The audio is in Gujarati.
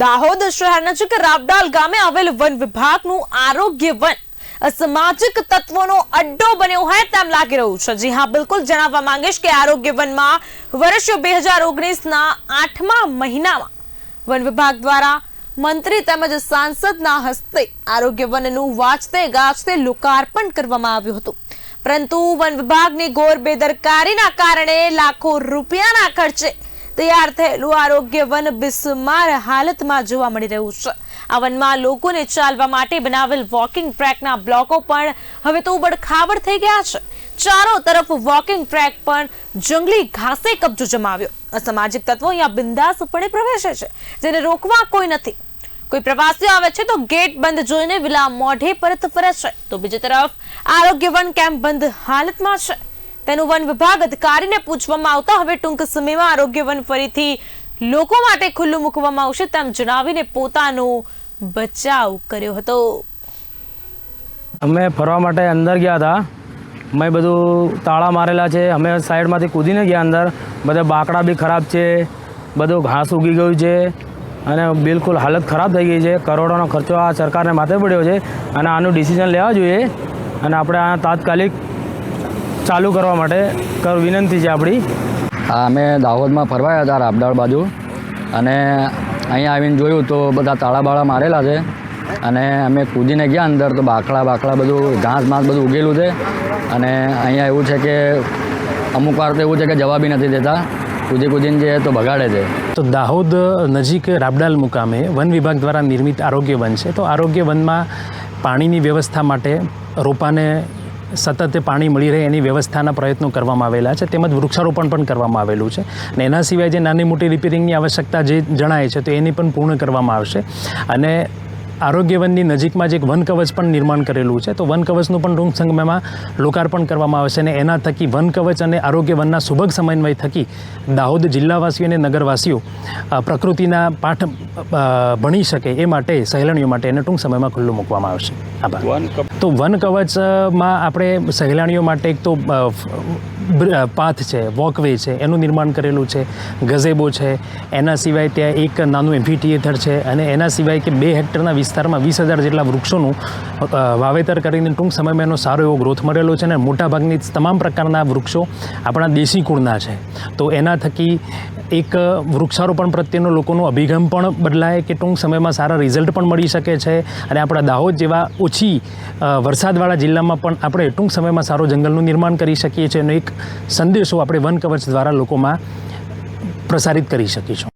દાહોદ શહેર નજીક રાબડાલ ગામે આવેલ વન વિભાગનું આરોગ્ય વન સામાજિક તત્વોનો અડ્ડો બન્યો હોય તેમ લાગી રહ્યું છે. જી હા, બિલકુલ જણાવવા માંગીશ કે આરોગ્ય વનમાં વર્ષ બે હજાર ઓગણીસના આઠમા મહિનામાં વન વિભાગ દ્વારા મંત્રી તેમજ સાંસદના હસ્તે આરોગ્ય વનનું વાંચતે ગાજતે લોકાર્પણ કરવામાં આવ્યું હતું. પરંતુ વન વિભાગની ઘોર બેદરકારીના કારણે લાખો રૂપિયાના ખર્ચે તૈયાર થયેલું આરોગ્ય વન બિસ્માર હાલતમાં જોવા મળી રહ્યું છે. આ વનમાં લોકોને ચાલવા માટે બનાવેલ વોકિંગ ટ્રેકના બ્લોકો પણ હવે તો ઉબડખાબડ થઈ ગયા છે. ચારો તરફ વોકિંગ ટ્રેક પણ જંગલી ઘાસે કબજો જમાવ્યો. અસામાજિક તત્વો અહીંયા બિંદાસપણે પ્રવેશે છે, જેને રોકવા કોઈ નથી. કોઈ પ્રવાસીઓ આવે છે તો ગેટ બંધ જોઈને વિલા મોઢે પરત ફરે છે. તો બીજી તરફ આરોગ્ય વન કેમ્પ બંધ હાલતમાં છે. તેનું વન વિભાગ અધિકારીને પૂછવામાં આવતા હવે ટૂંક સમયમાં આરોગ્ય વન ફરીથી લોકો માટે ખુલ્લું મૂકવામાં આવશે તેમ જણાવીને પોતાનો બચાવ કર્યો હતો. અમે ફરવા માટે અંદર ગયા હતા. અમે બધું તાળા મારેલા છે. અમે સાઈડમાંથી કૂદીને ગયા અંદર. બધા બાકડા બી ખરાબ છે. બધું ઘાસ ઉગી ગયું છે. અને બિલકુલ હાલત ખરાબ થઈ ગઈ છે. કરોડોનો ખર્ચો આ સરકારને માથે પડ્યો છે. અને આનું ડિસિઝન લેવા જોઈએ. અને આપણે આ તાત્કાલિક ચાલુ કરવા માટે કર વિનંતી છે આપણી. હા અમે દાહોદમાં ફરવાયા હતા રાબડાળ બાજુ. અને અહીંયા આવીને જોયું તો બધા તાળાબાળા મારેલા છે. અને અમે કૂદીને ગયા અંદર તો બાકડા બાકડા બધું ઘાસ માસ બધું ઉગેલું છે. અને અહીંયા એવું છે કે અમુક વાર તો એવું છે કે જવાબી નથી દેતા. કૂદી કૂદીને જે તો બગાડે છે. તો દાહોદ નજીક રાબડાલ મુકામે વન વિભાગ દ્વારા નિર્મિત આરોગ્ય વન છે. તો આરોગ્ય વનમાં પાણીની વ્યવસ્થા માટે રોપાને સતત પાણી મળી રહે એની વ્યવસ્થાના પ્રયત્નો કરવામાં આવેલા છે. તેમજ વૃક્ષારોપણ પણ કરવામાં આવેલું છે. અને એના સિવાય જે નાની મોટી રિપેરિંગની આવશ્યકતા જે જણાય છે, તો એની પણ પૂર્ણ કરવામાં આવશે. અને આરોગ્ય વનની નજીકમાં જ એક વન કવચ પણ નિર્માણ કરેલું છે. તો વન કવચનું પણ ટૂંક સમયમાં લોકાર્પણ કરવામાં આવશે અને એના થકી વન કવચ અને આરોગ્ય વનના સુભગ સમન્વય થકી દાહોદ જિલ્લાવાસીઓ અને નગરવાસીઓ પ્રકૃતિના પાઠ ભણી શકે એ માટે સહેલાણીઓ માટે એને ટૂંક સમયમાં ખુલ્લું મૂકવામાં આવશે આભાર. તો વન કવચમાં આપણે સહેલાણીઓ માટે એક તો પાથ છે વોકવે છે, એનું નિર્માણ કરેલું છે, ગઝેબો છે, એના સિવાય ત્યાં એક નાનું એમ્ફી થિયેટર છે અને એના સિવાય કે બે હેક્ટરના વિસ્તારમાં વીસ હજાર જેટલા વૃક્ષોનું વાવેતર કરીને ટૂંક સમયમાં એનો સારો એવો ગ્રોથ મળેલો છે અને મોટાભાગની તમામ પ્રકારના વૃક્ષો આપણા દેશી કુળના છે. તો એના થકી એક વૃક્ષારોપણ પ્રત્યેનો લોકોનો અભિગમ પણ બદલાય કે ટૂંક સમયમાં સારા રિઝલ્ટ પણ મળી શકે છે. અને આપણા દાહોદ જેવા ઓછી વરસાદવાળા જિલ્લામાં પણ આપણે ટૂંક સમયમાં સારો જંગલનું નિર્માણ કરી શકીએ છીએ. અને એક સંદેશો આપણે વન કવચ દ્વારા લોકોમાં પ્રસારિત કરી શકીશું.